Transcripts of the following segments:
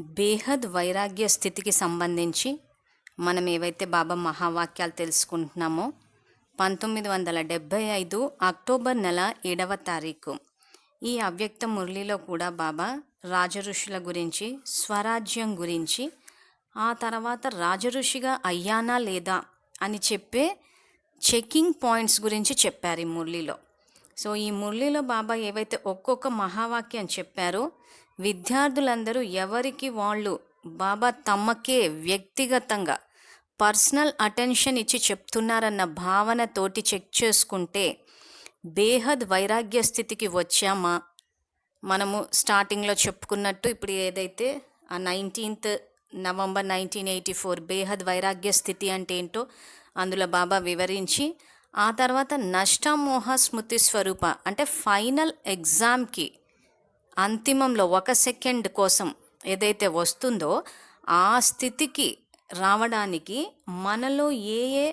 బేహద్ వైరాగ్య స్థితికి సంబంధించి మనం ఏవైతే బాబా మహావాక్యాలు తెలుసుకుంటున్నామో పంతొమ్మిది వందల డెబ్భై ఐదు అక్టోబర్ నెల ఏడవ తారీఖు. ఈ అవ్యక్త మురళిలో కూడా బాబా రాజఋషుల గురించి స్వరాజ్యం గురించి ఆ తర్వాత రాజఋషిగా అయ్యానా లేదా అని చెప్పే చెకింగ్ పాయింట్స్ గురించి చెప్పారు ఈ మురళిలో. సో ఈ మురళిలో బాబా ఏవైతే ఒక్కొక్క మహావాక్యం చెప్పారో విద్యార్థులందరూ ఎవరికి వాళ్ళు? బాబా తమకే వ్యక్తిగతంగా పర్సనల్ అటెన్షన్ ఇచ్చి చెప్తున్నారన్న భావనతోటి చెక్ చేసుకుంటే బేహద్ వైరాగ్య స్థితికి వచ్చామా? మనము స్టార్టింగ్లో చెప్పుకున్నట్టు ఇప్పుడు ఏదైతే ఆ nineteenth November nineteen eighty four బేహద్ వైరాగ్య స్థితి అంటే ఏంటో అందులో బాబా వివరించి ఆ తర్వాత నష్టమోహ స్మృతి స్వరూప అంటే ఫైనల్ ఎగ్జామ్కి అంతిమంలో ఒక సెకండ్ కోసం ఏదైతే వస్తుందో ఆ స్థితికి రావడానికి మనలో ఏ ఏ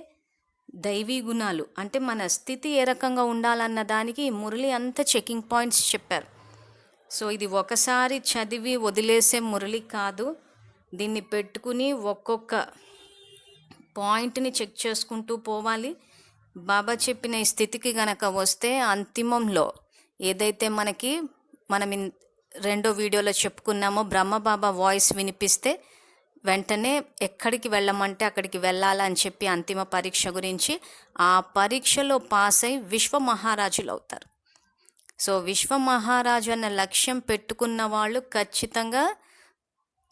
దైవీ గుణాలు అంటే మన స్థితి ఏ రకంగా ఉండాలన్న దానికి మురళి అంతా చెకింగ్ పాయింట్స్ చెప్పారు. సో ఇది ఒకసారి చదివి వదిలేసే మురళి కాదు. దీన్ని పెట్టుకుని ఒక్కొక్క పాయింట్ని చెక్ చేసుకుంటూ పోవాలి. బాబా చెప్పిన ఈ స్థితికి గనక వస్తే అంతిమంలో ఏదైతే మనకి మనం ఇన్- రెండో వీడియోలో చెప్పుకున్నామో బ్రహ్మబాబా వాయిస్ వినిపిస్తే వెంటనే ఎక్కడికి వెళ్ళమంటే అక్కడికి వెళ్ళాలని చెప్పి అంతిమ పరీక్ష గురించి ఆ పరీక్షలో పాస్ అయి విశ్వ మహారాజులు అవుతారు. సో విశ్వ మహారాజు అన్న లక్ష్యం పెట్టుకున్న వాళ్ళు ఖచ్చితంగా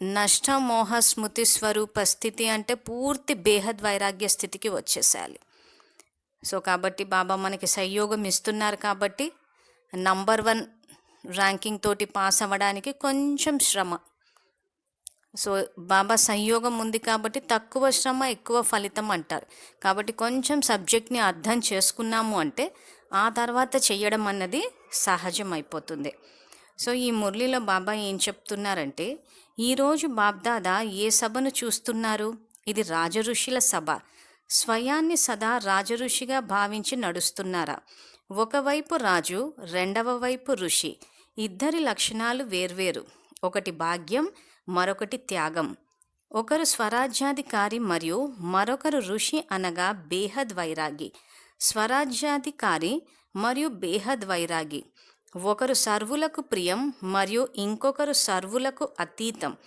నష్ట మోహ స్మృతి స్వరూప స్థితి అంటే పూర్తి బేహద్ వైరాగ్య స్థితికి వచ్చేసేయాలి. సో కాబట్టి బాబా మనకి సహయోగం ఇస్తున్నారు కాబట్టి నంబర్ వన్ ర్యాంకింగ్ తోటి పాస్ అవ్వడానికి కొంచెం శ్రమ. సో బాబా సంయోగం ఉంది కాబట్టి తక్కువ శ్రమ ఎక్కువ ఫలితం అంటారు. కాబట్టి కొంచెం సబ్జెక్ట్ని అర్థం చేసుకున్నాము అంటే ఆ తర్వాత చేయడం అన్నది సహజం అయిపోతుంది సో ఈ మురళిలో బాబా ఏం చెప్తున్నారంటే ఈరోజు బాబ్దాదా ఏ సభను చూస్తున్నారు? ఇది రాజఋషుల సభ. స్వయాన్ని సదా రాజఋషిగా భావించి నడుస్తున్నారా? ఒకవైపు రాజు రెండవ వైపు ఋషి. ఇద్దరి లక్షణాలు వేర్వేరు. ఒకటి భాగ్యం మరొకటి త్యాగం. ఒకరు స్వరాజ్యాధికారి మరియు మరొకరు ఋషి అనగా బేహద్ వైరాగి స్వరాజ్యాధికారి మరియు బేహద్ వైరాగి ఒకరు సర్వులకు ప్రియం మరియు ఇంకొకరు సర్వులకు అతీతం.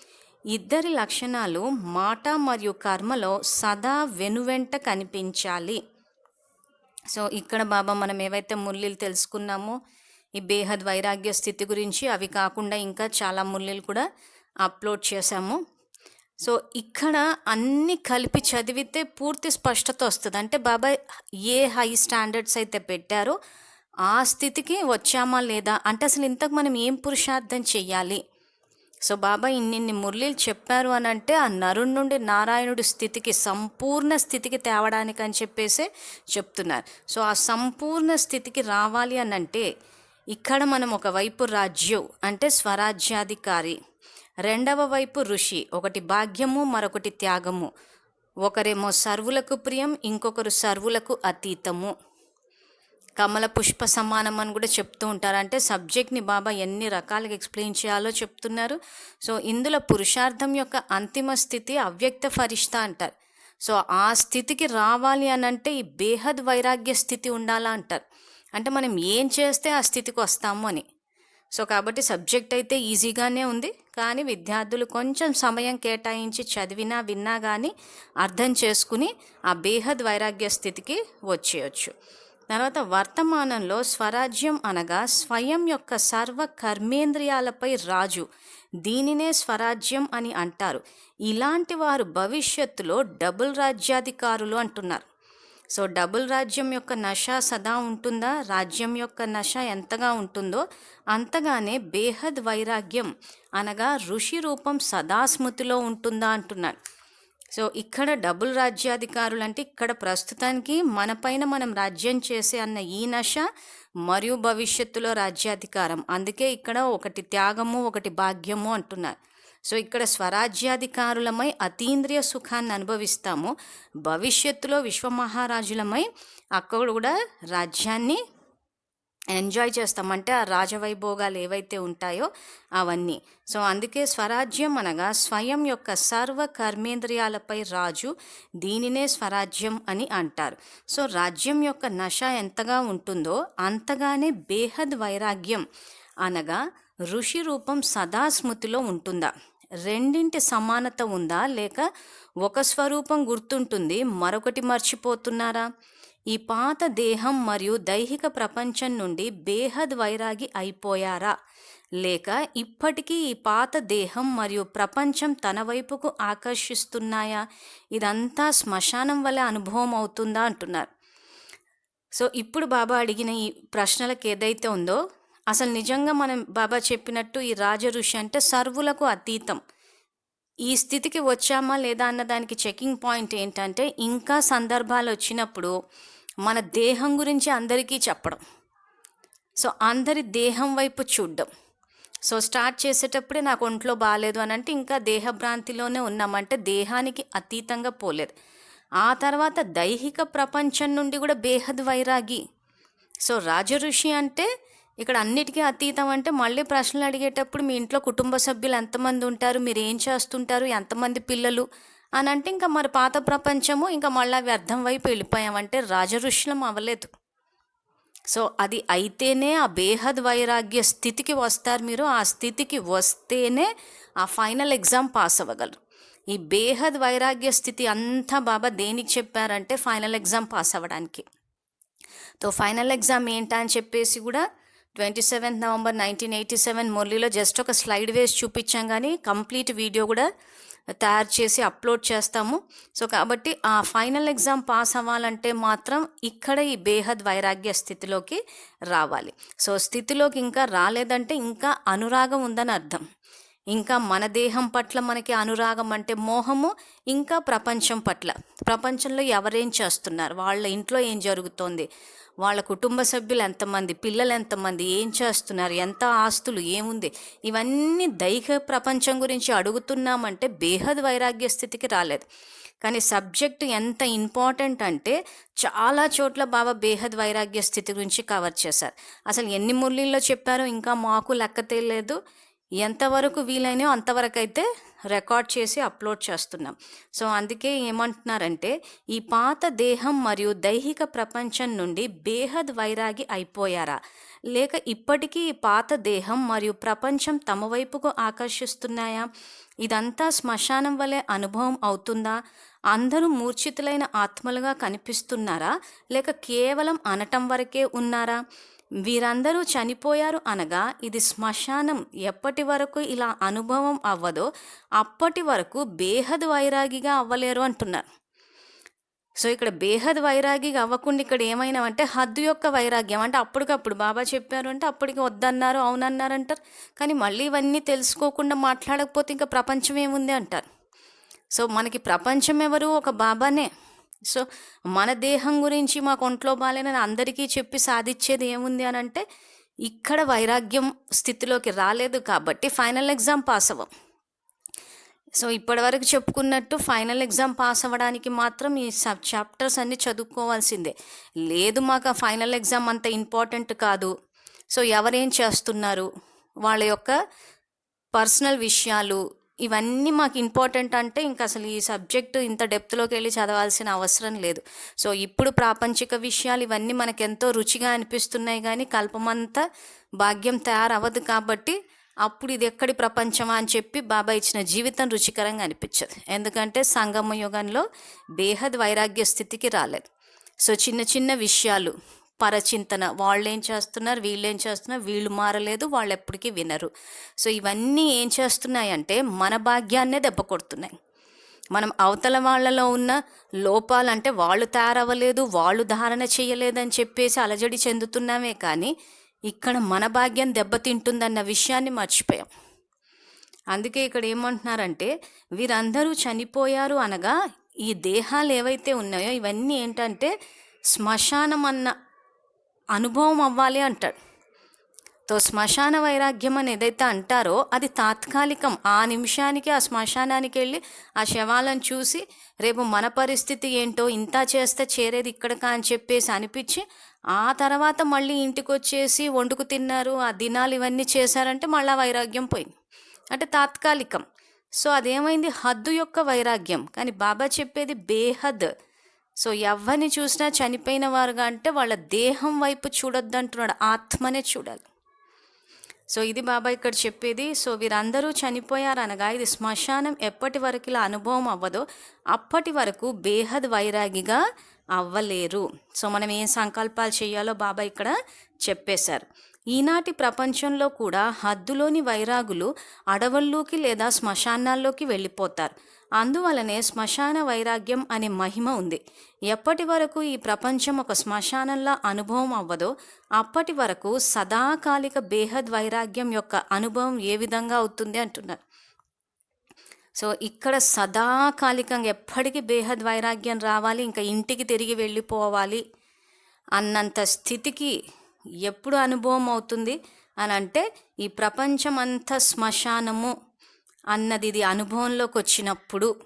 ఇద్దరి లక్షణాలు మాట మరియు కర్మలో సదా వెనువెంట కనిపించాలి. సో ఇక్కడ బాబా మనం ఏవైతే ముల్లిలు తెలుసుకున్నామో ఈ బేహద్ వైరాగ్య స్థితి గురించి అవి కాకుండా ఇంకా చాలా ముల్లెలు కూడా అప్లోడ్ చేశాము. సో ఇక్కడ అన్నీ కలిపి చదివితే పూర్తి స్పష్టత వస్తుంది. అంటే బాబా ఏ హై స్టాండర్డ్స్ అయితే పెట్టారో ఆ స్థితికి వచ్చామా లేదా? అంటే అసలు ఇంతకు మనం ఏం పురుషార్థం చెయ్యాలి? సో బాబా ఇన్నిన్ని మురళీలు చెప్పారు అని అంటే ఆ నరుణ్ నుండి నారాయణుడి స్థితికి సంపూర్ణ స్థితికి తేవడానికి అని చెప్పేసి చెప్తున్నారు. సో ఆ సంపూర్ణ స్థితికి రావాలి అని అంటే ఇక్కడ మనం ఒకవైపు రాజ్యం అంటే స్వరాజ్యాధికారి. రెండవ వైపు ఋషి ఒకటి భాగ్యము మరొకటి త్యాగము. ఒకరేమో సర్వులకు ప్రియం ఇంకొకరు సర్వులకు అతీతము. కమల పుష్ప సమానం అని కూడా చెప్తూ ఉంటారు అంటే సబ్జెక్ట్ని బాబా ఎన్ని రకాలుగా ఎక్స్ప్లెయిన్ చేయాలో చెప్తున్నారు. సో ఇందులో పురుషార్థం యొక్క అంతిమ స్థితి అవ్యక్త ఫరిష్ట అంటారు. సో ఆ స్థితికి రావాలి అని అంటే ఈ బేహద్ వైరాగ్య స్థితి ఉండాలా అంటారు. అంటే మనం ఏం చేస్తే ఆ స్థితికి వస్తాము అని. సో కాబట్టి సబ్జెక్ట్ అయితే ఈజీగానే ఉంది. కానీ విద్యార్థులు కొంచెం సమయం కేటాయించి చదివినా విన్నా కానీ అర్థం చేసుకుని ఆ బేహద్ వైరాగ్య స్థితికి వచ్చేయచ్చు. తర్వాత వర్తమానంలో స్వరాజ్యం అనగా స్వయం యొక్క సర్వ కర్మేంద్రియాలపై రాజు. దీనినే స్వరాజ్యం అని అంటారు. ఇలాంటి వారు భవిష్యత్తులో డబుల్ రాజ్యాధికారులు అంటున్నారు. సో డబుల్ రాజ్యం యొక్క నష సదా ఉంటుందా? రాజ్యం యొక్క నష ఎంతగా ఉంటుందో అంతగానే బేహద్ వైరాగ్యం అనగా ఋషి రూపం సదా స్మృతిలో ఉంటుందా అంటున్నాడు. సో ఇక్కడ డబుల్ రాజ్యాధికారులు అంటే ఇక్కడ ప్రస్తుతానికి మన పైన మనం రాజ్యం చేసే అన్న ఈ నష మరియు భవిష్యత్తులో రాజ్యాధికారం. అందుకే ఇక్కడ ఒకటి త్యాగము ఒకటి భాగ్యము అంటున్నారు. సో ఇక్కడ స్వరాజ్యాధికారులమై అతీంద్రియ సుఖాన్ని అనుభవిస్తాము. భవిష్యత్తులో విశ్వమహారాజులమై అక్కడ కూడా రాజ్యాన్ని ఎంజాయ్ చేస్తాం అంటే ఆ రాజవైభోగాలు ఏవైతే ఉంటాయో అవన్నీ. సో అందుకే స్వరాజ్యం అనగా స్వయం యొక్క సర్వ కర్మేంద్రియాలపై రాజు దీనినే స్వరాజ్యం అని అంటారు. సో రాజ్యం యొక్క నష ఎంతగా ఉంటుందో అంతగానే బేహద్ వైరాగ్యం అనగా ఋషి రూపం సదా స్మృతిలో ఉంటుందా? రెండింటి సమానత ఉందా? లేక ఒక స్వరూపం గుర్తుంటుంది మరొకటి మర్చిపోతున్నారా? ఈ పాత దేహం మరియు దైహిక ప్రపంచం నుండి బేహద్ వైరాగి అయిపోయారా? లేక ఇప్పటికీ ఈ పాత దేహం మరియు ప్రపంచం తన వైపుకు ఆకర్షిస్తున్నాయా? ఇదంతా శ్మశానం వల్ల అనుభవం అవుతుందా అంటున్నారు. సో ఇప్పుడు బాబా అడిగిన ఈ ప్రశ్నలకు ఏదైతే ఉందో అసలు నిజంగా మనం బాబా చెప్పినట్టు ఈ రాజ ఋషి అంటే సర్వులకు అతీతం. ఈ స్థితికి వచ్చామా లేదా అన్న దానికి చెకింగ్ పాయింట్ ఏంటంటే ఇంకా సందర్భాలు వచ్చినప్పుడు మన దేహం గురించి అందరికీ చెప్పడం. సో అందరి దేహం వైపు చూడడం. సో స్టార్ట్ చేసేటప్పుడే నాకు ఒంట్లో బాగాలేదు అని అంటే ఇంకా దేహభ్రాంతిలోనే ఉన్నామంటే దేహానికి అతీతంగా పోలేదు. ఆ తర్వాత దైహిక ప్రపంచం నుండి కూడా బేహద్ వైరాగి. సో రాజఋషి అంటే ఇక్కడ అన్నిటికీ అతీతం అంటే మళ్ళీ ప్రశ్నలు అడిగేటప్పుడు మీ ఇంట్లో కుటుంబ సభ్యులు ఎంతమంది ఉంటారు? మీరు ఏం చేస్తుంటారు? ఎంతమంది పిల్లలు? అని అంటే ఇంకా మరి పాత ప్రపంచము ఇంకా మళ్ళీ అవి అర్థం వైపు వెళ్ళిపోయామంటే రాజఋషులం అవ్వలేదు. సో అది అయితేనే ఆ బేహద్ వైరాగ్య స్థితికి వస్తారు మీరు. ఆ స్థితికి వస్తేనే ఆ ఫైనల్ ఎగ్జామ్ పాస్ అవ్వగలరు. ఈ బేహద్ వైరాగ్య స్థితి అంతా బాబా దేనికి చెప్పారంటే ఫైనల్ ఎగ్జామ్ పాస్ అవ్వడానికి. తో ఫైనల్ ఎగ్జామ్ ఏంటా అని చెప్పేసి కూడా twenty seventh November nineteen eighty seven మురళీలో just ఒక స్లైడ్ వేసి చూపించాం కానీ కంప్లీట్ వీడియో కూడా తయారు చేసి అప్లోడ్ చేస్తాము. సో కాబట్టి ఆ ఫైనల్ ఎగ్జామ్ పాస్ అవ్వాలంటే మాత్రం ఇక్కడ ఈ బేహద్ వైరాగ్య స్థితిలోకి రావాలి. సో స్థితిలోకి ఇంకా రాలేదంటే ఇంకా అనురాగం ఉందని అర్థం. ఇంకా మన దేహం పట్ల మనకి అనురాగం అంటే మోహము ఇంకా ప్రపంచం పట్ల. ప్రపంచంలో ఎవరేం చేస్తున్నారు? వాళ్ళ ఇంట్లో ఏం జరుగుతోంది? వాళ్ళ కుటుంబ సభ్యులు ఎంతమంది? పిల్లలు ఎంతమంది? ఏం చేస్తున్నారు? ఎంత ఆస్తులు? ఏముంది? ఇవన్నీ దైహిక ప్రపంచం గురించి అడుగుతున్నామంటే బేహద్ వైరాగ్య స్థితికి రాలేదు. కానీ సబ్జెక్ట్ ఎంత ఇంపార్టెంట్ అంటే చాలా చోట్ల బాబా బేహద్ వైరాగ్య స్థితి గురించి కవర్ చేశారు. అసలు ఎన్ని మురళీల్లో చెప్పారో ఇంకా మాకు లెక్క తెలియలేదు. ఎంతవరకు వీలైనో అంతవరకు అయితే రికార్డ్ చేసి అప్లోడ్ చేస్తున్నాం. సో అందుకే ఏమంటున్నారంటే ఈ పాత దేహం మరియు దైహిక ప్రపంచం నుండి బేహద్ వైరాగి అయిపోయారా? లేక ఇప్పటికీ ఈ పాత దేహం మరియు ప్రపంచం తమ వైపుకు ఆకర్షిస్తున్నాయా? ఇదంతా శ్మశానం వలె అనుభవం అవుతుందా? అందరూ మూర్ఛితులైన ఆత్మలుగా కనిపిస్తున్నారా? లేక కేవలం అనటం వరకే ఉన్నారా? వీరందరూ చనిపోయారు అనగా ఇది శ్మశానం ఎప్పటి వరకు ఇలా అనుభవం అవ్వదో అప్పటి వరకు బేహద్ వైరాగిగా అవ్వలేరు అంటున్నారు. సో ఇక్కడ బేహద్ వైరాగిగా అవ్వకుండా ఇక్కడ ఏమైనా అంటే హద్దు యొక్క వైరాగ్యం. అంటే అప్పటికప్పుడు బాబా చెప్పారు అంటే అప్పటికి వద్దన్నారు అవునన్నారు అంటారు. కానీ మళ్ళీ ఇవన్నీ తెలుసుకోకుండా మాట్లాడకపోతే ఇంకా ప్రపంచం ఏముంది అంటారు. సో మనకి ప్రపంచం ఎవరు? ఒక బాబానే. సో మన దేహం గురించి మాకు ఒంట్లో బాగాలేనని అందరికీ చెప్పి సాధించేది ఏముంది అని అంటే ఇక్కడ వైరాగ్యం స్థితిలోకి రాలేదు కాబట్టి ఫైనల్ ఎగ్జామ్ పాస్ అవ్వం. సో ఇప్పటివరకు చెప్పుకున్నట్టు ఫైనల్ ఎగ్జామ్ పాస్ అవ్వడానికి మాత్రం ఈ సబ్ చాప్టర్స్ అన్నీ చదువుకోవాల్సిందే. లేదు మాకు ఆ ఫైనల్ ఎగ్జామ్ అంత ఇంపార్టెంట్ కాదు. సో ఎవరేం చేస్తున్నారు? వాళ్ళ యొక్క పర్సనల్ విషయాలు ఇవన్నీ మాకు ఇంపార్టెంట్ అంటే ఇంకా అసలు ఈ సబ్జెక్ట్ ఇంత డెప్త్లోకి వెళ్ళి చదవాల్సిన అవసరం లేదు. సో ఇప్పుడు ప్రాపంచిక విషయాలు ఇవన్నీ మనకు ఎంతో రుచిగా అనిపిస్తున్నాయి కానీ కల్పమంతా భాగ్యం తయారవ్వదు కాబట్టి అప్పుడు ఇది ఎక్కడి ప్రపంచమా అని చెప్పి బాబా ఇచ్చిన జీవితం రుచికరంగా అనిపించదు. ఎందుకంటే సంగమ యుగంలో బేహద్ వైరాగ్య స్థితికి రాలేదు. సో చిన్న చిన్న విషయాలు పరచింతన. వాళ్ళు ఏం చేస్తున్నారు? వీళ్ళు ఏం చేస్తున్నారు? వీళ్ళు మారలేదు. వాళ్ళు ఎప్పటికీ వినరు. సో ఇవన్నీ ఏం చేస్తున్నాయంటే మన భాగ్యాన్నే దెబ్బ కొడుతున్నాయి. మనం అవతల వాళ్ళలో ఉన్న లోపాలంటే వాళ్ళు తయారవ్వలేదు వాళ్ళు ధారణ చేయలేదని చెప్పేసి అలజడి చెందుతున్నామే కానీ ఇక్కడ మన భాగ్యం దెబ్బతింటుందన్న విషయాన్ని మర్చిపోయాం. అందుకే ఇక్కడ ఏమంటున్నారంటే వీరందరూ చనిపోయారు అనగా ఈ దేహాలు ఏవైతే ఉన్నాయో ఇవన్నీ ఏంటంటే శ్మశానం అన్న అనుభవం అవ్వాలి అంటాడు. తో శ్మశాన వైరాగ్యం అని ఏదైతే అంటారో అది తాత్కాలికం. ఆ నిమిషానికి ఆ శ్మశానానికి వెళ్ళి ఆ శవాలను చూసి రేపు మన పరిస్థితి ఏంటో ఇంత చేస్తే చేరేది ఇక్కడకా అని చెప్పేసి అనిపించి ఆ తర్వాత మళ్ళీ ఇంటికి వచ్చేసి వండుకు తిన్నారు ఆ దినాలు ఇవన్నీ చేశారంటే మళ్ళీ వైరాగ్యం పోయింది. అంటే తాత్కాలికం. సో అదేమైంది? హద్దు యొక్క వైరాగ్యం. కానీ బాబా చెప్పేది బేహద్. సో ఎవరిని చూసినా చనిపోయిన వారుగా అంటే వాళ్ళ దేహం వైపు చూడొద్దు అంటున్నాడు ఆత్మనే చూడాలి. సో ఇది బాబా ఇక్కడ చెప్పేది. సో వీరందరూ చనిపోయారు అనగా ఇది శ్మశానం ఎప్పటి వరకు ఇలా అనుభవం అవ్వదో అప్పటి వరకు బేహద్ వైరాగిగా అవ్వలేరు. సో మనం ఏం సంకల్పాలు చేయాలో బాబా ఇక్కడ చెప్పేశారు. ఈనాటి ప్రపంచంలో కూడా హద్దులోని వైరాగులు అడవుల్లోకి లేదా శ్మశానాల్లోకి వెళ్ళిపోతారు. అందువలనే శ్మశాన వైరాగ్యం అనే మహిమ ఉంది. ఎప్పటి వరకు ఈ ప్రపంచం ఒక శ్మశానంలా అనుభవం అవ్వదో అప్పటి వరకు సదాకాలిక బేహద్ వైరాగ్యం యొక్క అనుభవం ఏ విధంగా అవుతుంది అంటున్నారు. సో ఇక్కడ సదాకాలికంగా ఎప్పటికీ బేహద్ వైరాగ్యం రావాలి ఇంకా ఇంటికి తిరిగి వెళ్ళిపోవాలి అన్నంత స్థితికి ఎప్పుడు అనుభవం అవుతుంది అని అంటే ఈ ప్రపంచం అంతా శ్మశానము అన్నది ఇది అనుభవంలోకి వచ్చినప్పుడు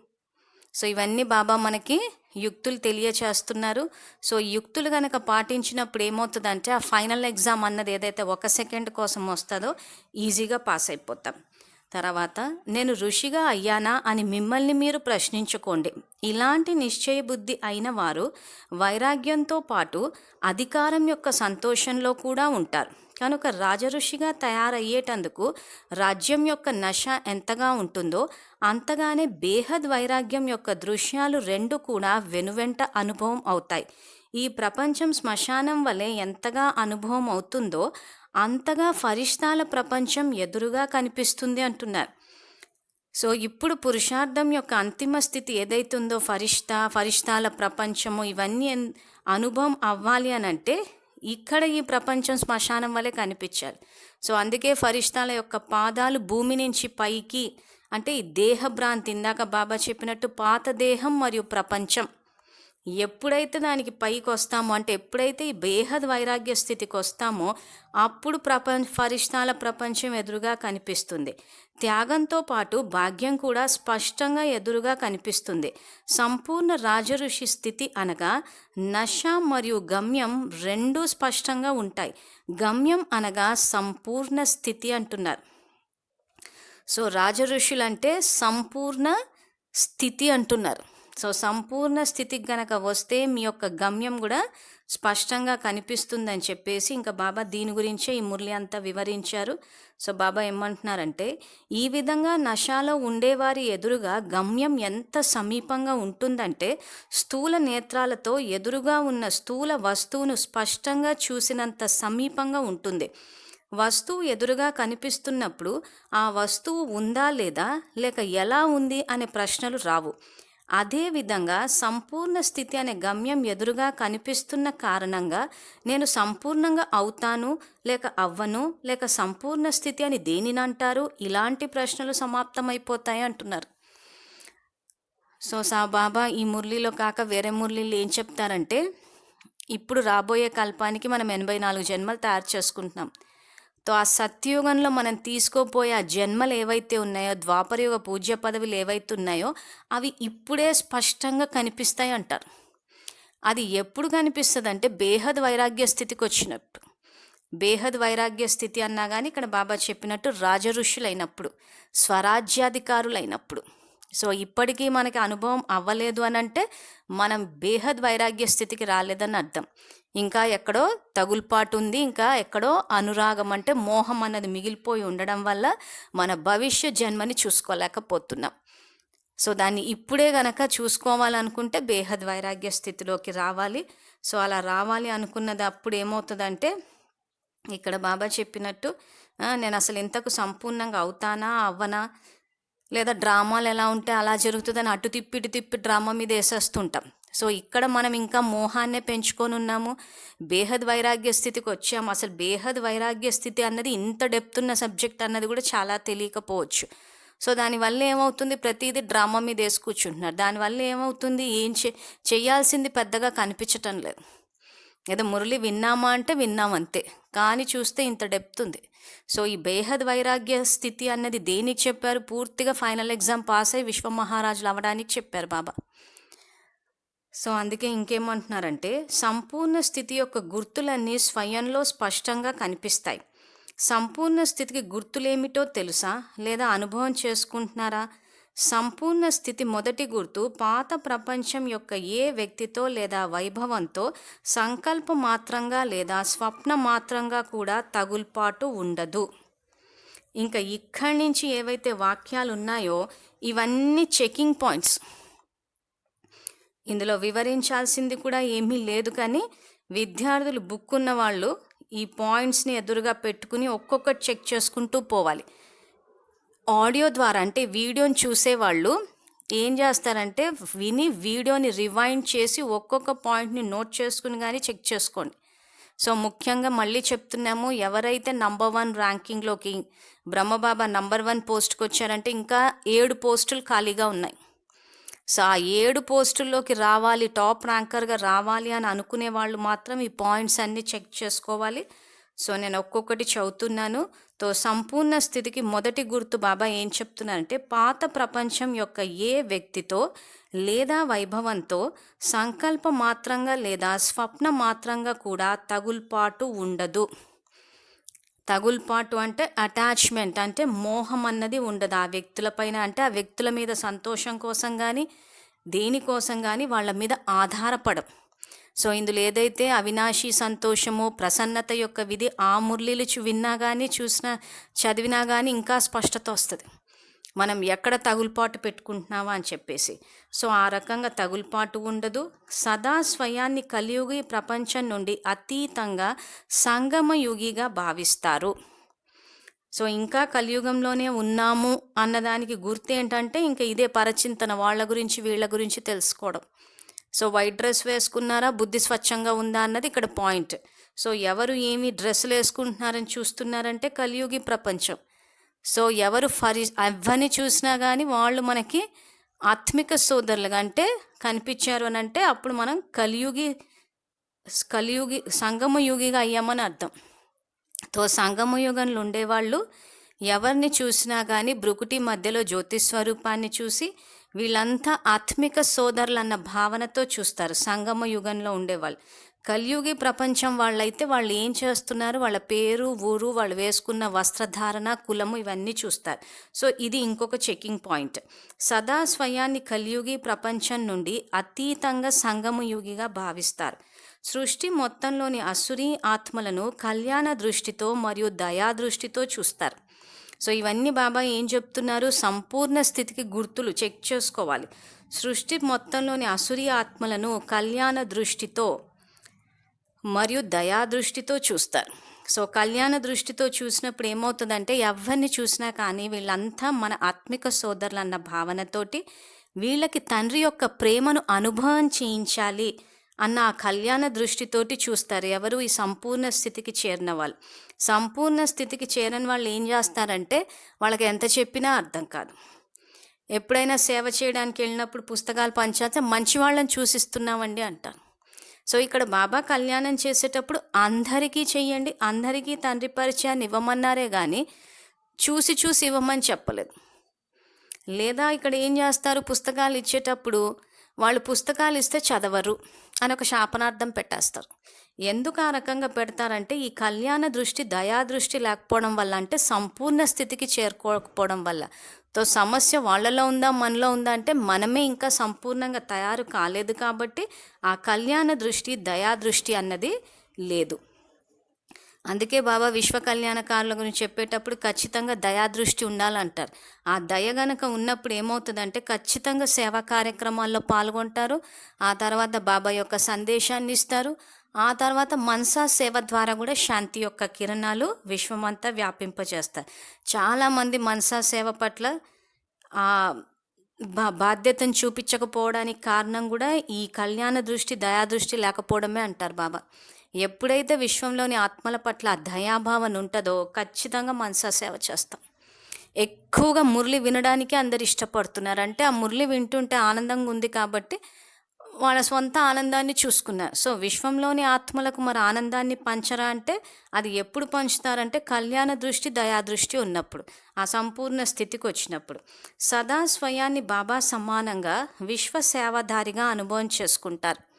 సో ఇవన్నీ బాబా మనకి యుక్తులు తెలియచేస్తున్నారు. సో యుక్తులు కనుక పాటించినప్పుడు ఏమవుతుందంటే ఆ ఫైనల్ ఎగ్జామ్ అన్నది ఏదైతే ఒక సెకండ్ కోసం వస్తుందో ఈజీగా పాస్ అయిపోతాం. తర్వాత నేను ఋషిగా అయ్యానా అని మిమ్మల్ని మీరు ప్రశ్నించుకోండి. ఇలాంటి నిశ్చయ బుద్ధి అయిన వారు వైరాగ్యంతో పాటు అధికారం యొక్క సంతోషంలో కూడా ఉంటారు. కనుక రాజఋషిగా తయారయ్యేటందుకు రాజ్యం యొక్క నశ ఎంతగా ఉంటుందో అంతగానే బేహద్ వైరాగ్యం యొక్క దృశ్యాలు రెండు కూడా వెనువెంట అనుభవం అవుతాయి. ఈ ప్రపంచం శ్మశానం వలె ఎంతగా అనుభవం అవుతుందో అంతగా ఫరిష్టాల ప్రపంచం ఎదురుగా కనిపిస్తుంది అంటున్నారు. సో ఇప్పుడు పురుషార్థం యొక్క అంతిమ స్థితి ఏదైతుందో ఫరిష్ట ఫరిష్టాల ప్రపంచము ఇవన్నీ అనుభవం అవ్వాలి అని అంటే ఇక్కడ ఈ ప్రపంచం శ్మశానం వలె కనిపించాలి. సో అందుకే ఫరిష్టాల యొక్క పాదాలు భూమి నుంచి పైకి అంటే ఈ దేహభ్రాంతి ఇందాక బాబా చెప్పినట్టు పాత దేహం మరియు ప్రపంచం ఎప్పుడైతే దానికి పైకి వస్తామో అంటే ఎప్పుడైతే ఈ బేహద్ వైరాగ్య స్థితికి వస్తామో అప్పుడు ప్రపంచ ఫరిష్టాల ప్రపంచం ఎదురుగా కనిపిస్తుంది. త్యాగంతో పాటు భాగ్యం కూడా స్పష్టంగా ఎదురుగా కనిపిస్తుంది. సంపూర్ణ రాజఋషి స్థితి అనగా నశ మరియు గమ్యం రెండూ స్పష్టంగా ఉంటాయి. గమ్యం అనగా సంపూర్ణ స్థితి అంటున్నారు. సో రాజఋషులంటే సంపూర్ణ స్థితి అంటున్నారు. సో సంపూర్ణ స్థితికి గనక వస్తే మీ యొక్క గమ్యం కూడా స్పష్టంగా కనిపిస్తుందని చెప్పేసి ఇంకా బాబా దీని గురించే ఈ మురళి అంతా వివరించారు. సో బాబా ఏమంటున్నారంటే ఈ విధంగా నశాలో ఉండేవారి ఎదురుగా గమ్యం ఎంత సమీపంగా ఉంటుందంటే స్థూల నేత్రాలతో ఎదురుగా ఉన్న స్థూల వస్తువును స్పష్టంగా చూసినంత సమీపంగా ఉంటుంది. వస్తువు ఎదురుగా కనిపిస్తున్నప్పుడు ఆ వస్తువు ఉందా లేదా లేక ఎలా ఉంది అనే ప్రశ్నలు రావు. అదేవిధంగా సంపూర్ణ స్థితి అనే గమ్యం ఎదురుగా కనిపిస్తున్న కారణంగా నేను సంపూర్ణంగా అవుతాను లేక అవ్వను లేక సంపూర్ణ స్థితి అని దేనినంటారు ఇలాంటి ప్రశ్నలు సమాప్తమైపోతాయి అంటున్నారు. సో సాబాబా ఈ మురళిలో కాక వేరే మురళీలు ఏం చెప్తారంటే ఇప్పుడు రాబోయే కల్పానికి మనం ఎనభై నాలుగు జన్మలు తయారు చేసుకుంటున్నాం. తో ఆ సత్యుగంలో మనం తీసుకోపోయే ఆ జన్మలు ఏవైతే ఉన్నాయో ద్వాపరయుగ పూజ్య పదవులు ఏవైతే ఉన్నాయో అవి ఇప్పుడే స్పష్టంగా కనిపిస్తాయి అంటారు అది ఎప్పుడు కనిపిస్తుంది అంటే బేహద్ వైరాగ్య స్థితికి వచ్చినట్టు. బేహద్ వైరాగ్య స్థితి అన్నా కానీ ఇక్కడ బాబా చెప్పినట్టు రాజఋషులైనప్పుడు స్వరాజ్యాధికారులైనప్పుడు సో ఇప్పటికీ మనకి అనుభవం అవ్వలేదు అని అంటే మనం బేహద్ వైరాగ్య స్థితికి రాలేదని అర్థం. ఇంకా ఎక్కడో తగుల్పాటు ఉంది ఇంకా ఎక్కడో అనురాగం అంటే మోహం అన్నది మిగిలిపోయి ఉండడం వల్ల మన భవిష్య జన్మని చూసుకోలేకపోతున్నాం. సో దాన్ని ఇప్పుడే గనక చూసుకోవాలనుకుంటే బేహద్ వైరాగ్య స్థితిలోకి రావాలి. సో అలా రావాలి అనుకున్నది అప్పుడు ఏమవుతుందంటే ఇక్కడ బాబా చెప్పినట్టు నేను అసలు ఇంతకు సంపూర్ణంగా అవుతానా అవ్వనా? లేదా డ్రామాలు ఎలా ఉంటే అలా జరుగుతుందని అటు తిప్పి ఇటు తిప్పి డ్రామా మీద వేసేస్తుంటాం. సో ఇక్కడ మనం ఇంకా మోహాన్నే పెంచుకొని ఉన్నాము. బేహద్ వైరాగ్య స్థితికి వచ్చాము. అసలు బేహద్ వైరాగ్య స్థితి అన్నది ఇంత డెప్త్ ఉన్న సబ్జెక్ట్ అన్నది కూడా చాలా తెలియకపోవచ్చు. సో దానివల్ల ఏమవుతుంది? ప్రతిదీ డ్రామా మీద వేసి కూర్చుంటున్నారు. దానివల్ల ఏమవుతుంది? ఏం చే చేయాల్సింది పెద్దగా కనిపించటం లేదు. ఏదో మురళి విన్నామా అంటే విన్నాం అంతే. కానీ చూస్తే ఇంత డెప్త్ ఉంది. సో ఈ బేహద్ వైరాగ్య స్థితి అన్నది దేనికి చెప్పారు? పూర్తిగా ఫైనల్ ఎగ్జామ్ పాస్ అయ్యి విశ్వ మహారాజులు అవ్వడానికి చెప్పారు బాబా. సో అందుకే ఇంకేమంటున్నారంటే సంపూర్ణ స్థితి యొక్క గుర్తులన్నీ స్వయంలో స్పష్టంగా కనిపిస్తాయి. సంపూర్ణ స్థితికి గుర్తులేమిటో తెలుసా? లేదా అనుభవం చేసుకుంటున్నారా? సంపూర్ణ స్థితి మొదటి గుర్తు పాత ప్రపంచం యొక్క ఏ వ్యక్తితో లేదా వైభవంతో సంకల్ప మాత్రంగా లేదా స్వప్న మాత్రంగా కూడా తగుల్పాటు ఉండదు. ఇంకా ఇక్కడి నుంచి ఏవైతే వాక్యాలు ఉన్నాయో ఇవన్నీ చెకింగ్ పాయింట్స్ ఇందులో వివరించాల్సింది కూడా ఏమీ లేదు కానీ విద్యార్థులు బుక్ ఉన్న వాళ్ళు ఈ పాయింట్స్ని ఎదురుగా పెట్టుకుని ఒక్కొక్కటి చెక్ చేసుకుంటూ పోవాలి. ఆడియో ద్వారా అంటే వీడియోని చూసేవాళ్ళు ఏం చేస్తారంటే విని వీడియోని రివైండ్ చేసి ఒక్కొక్క పాయింట్ని నోట్ చేసుకుని కానీ చెక్ చేసుకోండి. సో ముఖ్యంగా మళ్ళీ చెప్తున్నాము ఎవరైతే నంబర్ వన్ ర్యాంకింగ్లోకి బ్రహ్మబాబా నంబర్ వన్ పోస్ట్కి వచ్చారంటే ఇంకా ఏడు పోస్టులు ఖాళీగా ఉన్నాయి. సో ఆ ఏడు పోస్టుల్లోకి రావాలి టాప్ ర్యాంకర్గా రావాలి అని అనుకునే వాళ్ళు మాత్రం ఈ పాయింట్స్ అన్నీ చెక్ చేసుకోవాలి. సో నేను ఒక్కొక్కటి చదువుతున్నాను. తో సంపూర్ణ స్థితికి మొదటి గుర్తు బాబా ఏం చెప్తున్నారంటే పాత ప్రపంచం యొక్క ఏ వ్యక్తితో లేదా వైభవంతో సంకల్ప మాత్రంగా లేదా స్వప్న మాత్రంగా కూడా తగుల్పాటు ఉండదు. తగుల్పాటు అంటే అటాచ్మెంట్ అంటే మోహం అన్నది ఉండదు. ఆ వ్యక్తులపైన అంటే ఆ వ్యక్తుల మీద సంతోషం కోసం కానీ దేనికోసం కానీ వాళ్ళ మీద ఆధారపడం సో ఇందులో ఏదైతే అవినాశి సంతోషము ప్రసన్నత యొక్క విధి ఆ మురళీలు విన్నా కానీ చూసినా చదివినా కానీ ఇంకా స్పష్టత వస్తుంది. మనం ఎక్కడ తగులుపాటు పెట్టుకుంటున్నావా అని చెప్పేసి. సో ఆ రకంగా తగులుపాటు ఉండదు. సదా స్వయాన్ని కలియుగి ప్రపంచం నుండి అతీతంగా సంగమయుగిగా భావిస్తారు. సో ఇంకా కలియుగంలోనే ఉన్నాము అన్నదానికి గుర్తు ఏంటంటే ఇంకా ఇదే పరచింతన వాళ్ళ గురించి వీళ్ళ గురించి తెలుసుకోవడం. సో వైట్ డ్రెస్ వేసుకున్నారా? బుద్ధి స్వచ్ఛంగా ఉందా అన్నది ఇక్కడ పాయింట్. సో ఎవరు ఏమి డ్రెస్సులు వేసుకుంటున్నారని చూస్తున్నారంటే కలియుగి ప్రపంచం. సో ఎవరు ఫరి అవ్వని చూసినా కానీ వాళ్ళు మనకి ఆత్మిక సోదరులుగా అంటే కనిపించారు అని అంటే అప్పుడు మనం కలియుగి కలియుగి సంగమ యుగిగా అయ్యామని అర్థం. తో సంగమ యుగంలో ఉండేవాళ్ళు ఎవరిని చూసినా కానీ బ్రుకుటి మధ్యలో జ్యోతిస్వరూపాన్ని చూసి వీళ్ళంతా ఆత్మిక సోదరులు అన్న భావనతో చూస్తారు. సంగమ యుగంలో ఉండేవాళ్ళు. కలియుగి ప్రపంచం వాళ్ళైతే వాళ్ళు ఏం చేస్తున్నారు? వాళ్ళ పేరు ఊరు వాళ్ళు వేసుకున్న వస్త్రధారణ కులము ఇవన్నీ చూస్తారు. సో ఇది ఇంకొక చెకింగ్ పాయింట్. సదా స్వయాన్ని కలియుగి ప్రపంచం నుండి అతీతంగా సంగమ యుగిగా భావిస్తారు. సృష్టి మొత్తంలోని అసురీ ఆత్మలను కళ్యాణ దృష్టితో మరియు దయా దృష్టితో చూస్తారు. సో ఇవన్నీ బాబా ఏం చెప్తున్నారు? సంపూర్ణ స్థితికి గుర్తులు చెక్ చేసుకోవాలి. సృష్టి మొత్తంలోని అసురీ ఆత్మలను కళ్యాణ దృష్టితో మరియు దయా దృష్టితో చూస్తారు. సో కళ్యాణ దృష్టితో చూసినప్పుడు ఏమవుతుందంటే ఎవరిని చూసినా కానీ వీళ్ళంతా మన ఆత్మిక సోదరులు అన్న భావనతోటి వీళ్ళకి తండ్రి యొక్క ప్రేమను అనుభవం చేయించాలి. అన్న ఆ కళ్యాణ దృష్టితోటి చూస్తారు. ఎవరు ఈ సంపూర్ణ స్థితికి చేరిన వాళ్ళు సంపూర్ణ స్థితికి చేరని వాళ్ళు ఏం చేస్తారంటే వాళ్ళకి ఎంత చెప్పినా అర్థం కాదు. ఎప్పుడైనా సేవ చేయడానికి వెళ్ళినప్పుడు పుస్తకాలు పంచాతే మంచి వాళ్ళని చూసిస్తున్నామండి అంటారు. సో ఇక్కడ బాబా కళ్యాణం చేసేటప్పుడు అందరికీ చెయ్యండి అందరికీ తండ్రి పరిచయాన్ని ఇవ్వమన్నారే కానీ చూసి చూసి ఇవ్వమని చెప్పలేదు. లేదా ఇక్కడ ఏం చేస్తారు? పుస్తకాలు ఇచ్చేటప్పుడు వాళ్ళు పుస్తకాలు ఇస్తే చదవరు అని ఒక శాపనార్థం పెట్టేస్తారు. ఎందుకు ఆ రకంగా పెడతారంటే ఈ కళ్యాణ దృష్టి దయా దృష్టి లేకపోవడం వల్ల అంటే సంపూర్ణ స్థితికి చేరుకోకపోవడం వల్ల. తో సమస్య వాళ్ళలో ఉందా మనలో ఉందా అంటే మనమే ఇంకా సంపూర్ణంగా తయారు కాలేదు కాబట్టి ఆ కళ్యాణ దృష్టి దయా దృష్టి అన్నది లేదు. అందుకే బాబా విశ్వ కళ్యాణకారుల గురించి చెప్పేటప్పుడు ఖచ్చితంగా దయాదృష్టి ఉండాలంటారు. ఆ దయ గనక ఉన్నప్పుడు ఏమవుతుందంటే ఖచ్చితంగా సేవా కార్యక్రమాల్లో పాల్గొంటారు. ఆ తర్వాత బాబా యొక్క సందేశాన్ని ఇస్తారు ఆ తర్వాత మనసా సేవ ద్వారా కూడా శాంతి యొక్క కిరణాలు విశ్వమంతా వ్యాపింపజేస్తారు. చాలామంది మనసా సేవ పట్ల ఆ బా బాధ్యతను చూపించకపోవడానికి కారణం కూడా ఈ కళ్యాణ దృష్టి దయాదృష్టి లేకపోవడమే అంటారు బాబా. ఎప్పుడైతే విశ్వంలోని ఆత్మల పట్ల ఆ దయాభావన ఉంటుందో ఖచ్చితంగా మనసా సేవ చేస్తాం. ఎక్కువగా మురళి వినడానికి అందరు ఇష్టపడుతున్నారు. అంటే ఆ మురళి వింటుంటే ఆనందంగా ఉంది కాబట్టి వాళ్ళ సొంత ఆనందాన్ని చూసుకున్నారు. సో విశ్వంలోని ఆత్మలకు మరి ఆనందాన్ని పంచరా అంటే అది ఎప్పుడు పంచుతారంటే కళ్యాణ దృష్టి దయా దృష్టి ఉన్నప్పుడు ఆ సంపూర్ణ స్థితికి వచ్చినప్పుడు. సదా స్వయాన్ని బాబా సమానంగా విశ్వ సేవాధారిగా అనుభవం చేసుకుంటారు.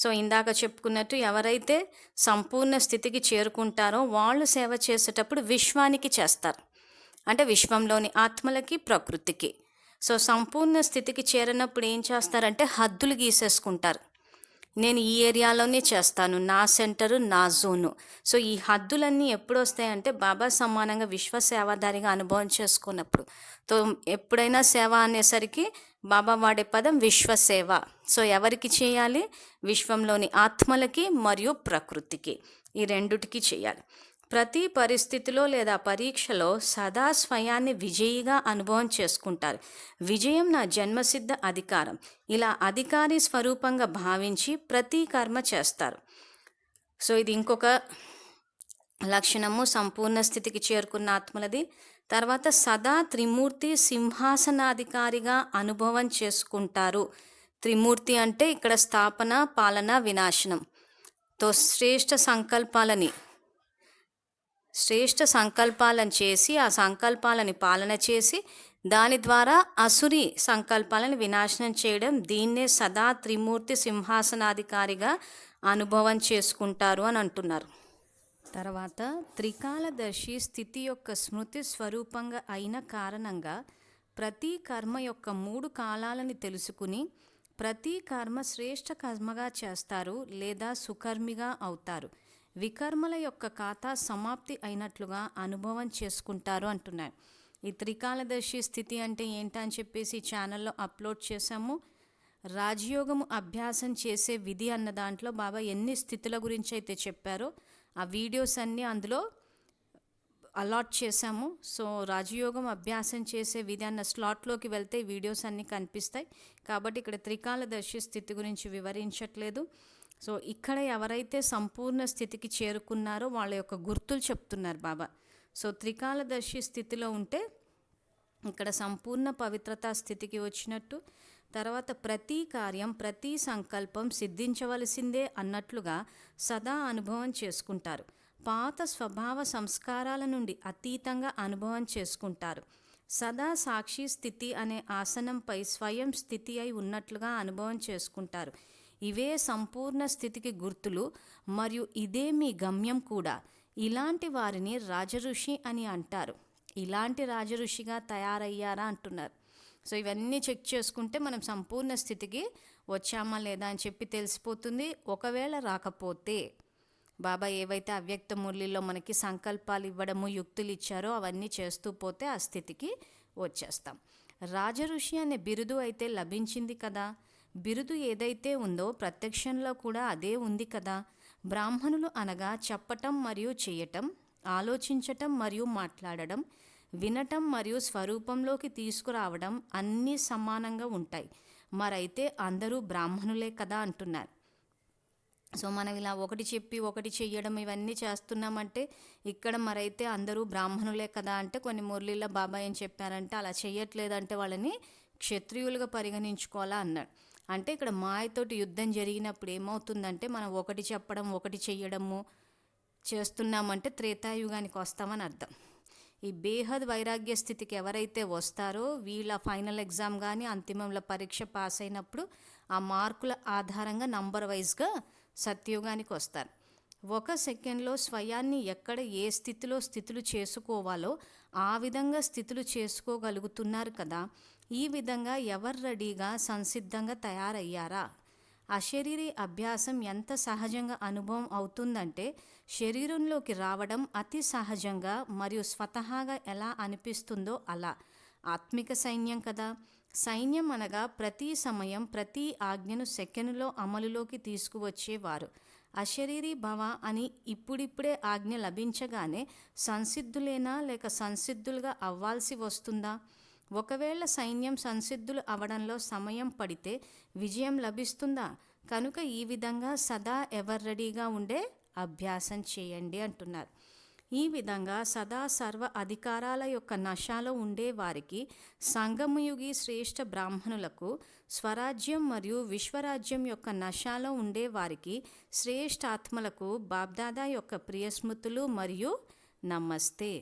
సో ఇందాక చెప్పుకున్నట్టు ఎవరైతే సంపూర్ణ స్థితికి చేరుకుంటారో వాళ్ళు సేవ చేసేటప్పుడు విశ్వానికి చేస్తారు. అంటే విశ్వంలోని ఆత్మలకి ప్రకృతికి. సో సంపూర్ణ స్థితికి చేరినప్పుడు ఏం చేస్తారంటే హద్దులు గీసేసుకుంటారు. నేను ఈ ఏరియాలోనే చేస్తాను నా సెంటరు నా జోను. సో ఈ హద్దులన్నీ ఎప్పుడు వస్తాయంటే బాబా సమానంగా విశ్వ సేవాదారిగా అనుభవం చేసుకున్నప్పుడు. సో ఎప్పుడైనా సేవ అనేసరికి బాబా వాడే పదం విశ్వసేవ. సో ఎవరికి చేయాలి? విశ్వంలోని ఆత్మలకి మరియు ప్రకృతికి. ఈ రెండుటికి చేయాలి. ప్రతి పరిస్థితిలో లేదా పరీక్షలో సదా స్వయాన్ని విజయిగా అనుభవం చేసుకుంటారు. విజయం నా జన్మసిద్ధ అధికారం. ఇలా అధికారి స్వరూపంగా భావించి ప్రతి కర్మ చేస్తారు. సో ఇది ఇంకొక లక్షణము. సంపూర్ణ స్థితికి చేరుకున్న ఆత్మలది. తర్వాత సదా త్రిమూర్తి సింహాసనాధికారిగా అనుభవం చేసుకుంటారు. త్రిమూర్తి అంటే ఇక్కడ స్థాపన పాలన వినాశనం. తో శ్రేష్ఠ సంకల్పాలని శ్రేష్ఠ సంకల్పాలను చేసి ఆ సంకల్పాలని పాలన చేసి దాని ద్వారా అసురి సంకల్పాలను వినాశనం చేయడం దీన్నే సదా త్రిమూర్తి సింహాసనాధికారిగా అనుభవం చేసుకుంటారు అని అంటున్నారు. తర్వాత త్రికాలదర్శి స్థితి యొక్క స్మృతి స్వరూపంగా అయిన కారణంగా ప్రతి కర్మ యొక్క మూడు కాలాలని తెలుసుకుని ప్రతి కర్మ శ్రేష్ఠ కర్మగా చేస్తారు లేదా సుకర్మిగా అవుతారు. వికర్మల యొక్క ఖాతా సమాప్తి అయినట్లుగా అనుభవం చేసుకుంటారు అంటున్నారు. ఈ త్రికాలదర్శి స్థితి అంటే ఏంటని చెప్పేసి ఛానల్లో అప్లోడ్ చేశాము. రాజయోగము అభ్యాసం చేసే విధి అన్న దాంట్లో బాబా ఎన్ని స్థితుల గురించి అయితే చెప్పారో ఆ వీడియోస్ అన్నీ అందులో అలాట్ చేశాము. సో రాజయోగం అభ్యాసం చేసే విధాన స్లాట్లోకి వెళ్తే వీడియోస్ అన్నీ కనిపిస్తాయి. కాబట్టి ఇక్కడ త్రికాలదర్శి స్థితి గురించి వివరించట్లేదు. సో ఇక్కడ ఎవరైతే సంపూర్ణ స్థితికి చేరుకున్నారో వాళ్ళ యొక్క గుర్తులు చెప్తున్నారు బాబా. సో త్రికాలదర్శి స్థితిలో ఉంటే ఇక్కడ సంపూర్ణ పవిత్రతా స్థితికి వచ్చినట్టు తర్వాత ప్రతి కార్యం ప్రతి సంకల్పం సిద్ధించవలసిందే అన్నట్లుగా సదా అనుభవం చేసుకుంటారు. పాత స్వభావ సంస్కారాల నుండి అతీతంగా అనుభవం చేసుకుంటారు. సదా సాక్షి స్థితి అనే ఆసనంపై స్వయం స్థితి అయి ఉన్నట్లుగా అనుభవం చేసుకుంటారు. ఇవే సంపూర్ణ స్థితికి గుర్తులు మరియు ఇదే మీ గమ్యం కూడా. ఇలాంటి వారిని రాజఋషి అని అంటారు. ఇలాంటి రాజఋషిగా తయారయ్యారా అంటున్నారు. సో ఇవన్నీ చెక్ చేసుకుంటే మనం సంపూర్ణ స్థితికి వచ్చామా లేదా అని చెప్పి తెలిసిపోతుంది. ఒకవేళ రాకపోతే బాబా ఏవైతే అవ్యక్త మురళిలో మనకి సంకల్పాలు ఇవ్వడము యుక్తులు ఇచ్చారో అవన్నీ చేస్తూ పోతే ఆ స్థితికి వచ్చేస్తాం. రాజఋషి అనే బిరుదు అయితే లభించింది కదా. బిరుదు ఏదైతే ఉందో ప్రత్యక్షంలో కూడా అదే ఉంది కదా. బ్రాహ్మణులు అనగా చెప్పటం మరియు చేయటం ఆలోచించటం మరియు మాట్లాడడం వినటం మరియు స్వరూపంలోకి తీసుకురావడం అన్నీ సమానంగా ఉంటాయి. మరైతే అందరూ బ్రాహ్మణులే కదా అంటున్నారు. సో మనం ఇలా ఒకటి చెప్పి ఒకటి చెయ్యడం ఇవన్నీ చేస్తున్నామంటే ఇక్కడ మరైతే అందరూ బ్రాహ్మణులే కదా అంటే కొన్ని మురళీల బాబాయ్ అని చెప్పారంటే అలా చెయ్యట్లేదంటే వాళ్ళని క్షత్రియులుగా పరిగణించుకోవాలా అన్నాడు. అంటే ఇక్కడ మాయతోటి యుద్ధం జరిగినప్పుడు ఏమవుతుందంటే మనం ఒకటి చెప్పడం ఒకటి చెయ్యడము చేస్తున్నామంటే త్రేతాయుగానికి వస్తామని అర్థం. ఈ బేహద్ వైరాగ్య స్థితికి ఎవరైతే వస్తారో వీళ్ళ ఫైనల్ ఎగ్జామ్ కానీ అంతిమంలో పరీక్ష పాస్ అయినప్పుడు ఆ మార్కుల ఆధారంగా నంబర్ వైజ్గా సత్యుగానికి వస్తారు. ఒక సెకండ్లో స్వయాన్ని ఎక్కడ ఏ స్థితిలో స్థితులు చేసుకోవాలో ఆ విధంగా స్థితులు చేసుకోగలుగుతున్నారు కదా ఈ విధంగా ఎవరు రెడీగా సంసిద్ధంగా తయారయ్యారా? అశరీరి అభ్యాసం ఎంత సహజంగా అనుభవం అవుతుందంటే శరీరంలోకి రావడం అతి సహజంగా మరియు స్వతహాగా ఎలా అనిపిస్తుందో అలా. ఆత్మిక సైన్యం కదా. సైన్యం అనగా ప్రతి సమయం ప్రతి ఆజ్ఞను సెకండ్లో అమలులోకి తీసుకువచ్చేవారు. అశరీరీ భవ అని ఇప్పుడిప్పుడే ఆజ్ఞ లభించగానే సంసిద్ధులేనా లేక సంసిద్ధులుగా అవ్వాల్సి వస్తుందా? ఒకవేళ సైన్యం సంసిద్ధులు అవడంలో సమయం పడితే విజయం లభిస్తుందా? కనుక ఈ విధంగా సదా ఎవర్ రెడీగా ఉండే అభ్యాసం చేయండి అంటున్నారు. ఈ విధంగా సదా సర్వ అధికారాల యొక్క నశాలో ఉండే వారికి సంగమయుగి శ్రేష్ఠ బ్రాహ్మణులకు స్వరాజ్యం మరియు విశ్వరాజ్యం యొక్క నశాలో ఉండే వారికి శ్రేష్ఠాత్మలకు బాబ్దాదా యొక్క ప్రియస్మృతులు మరియు నమస్తే.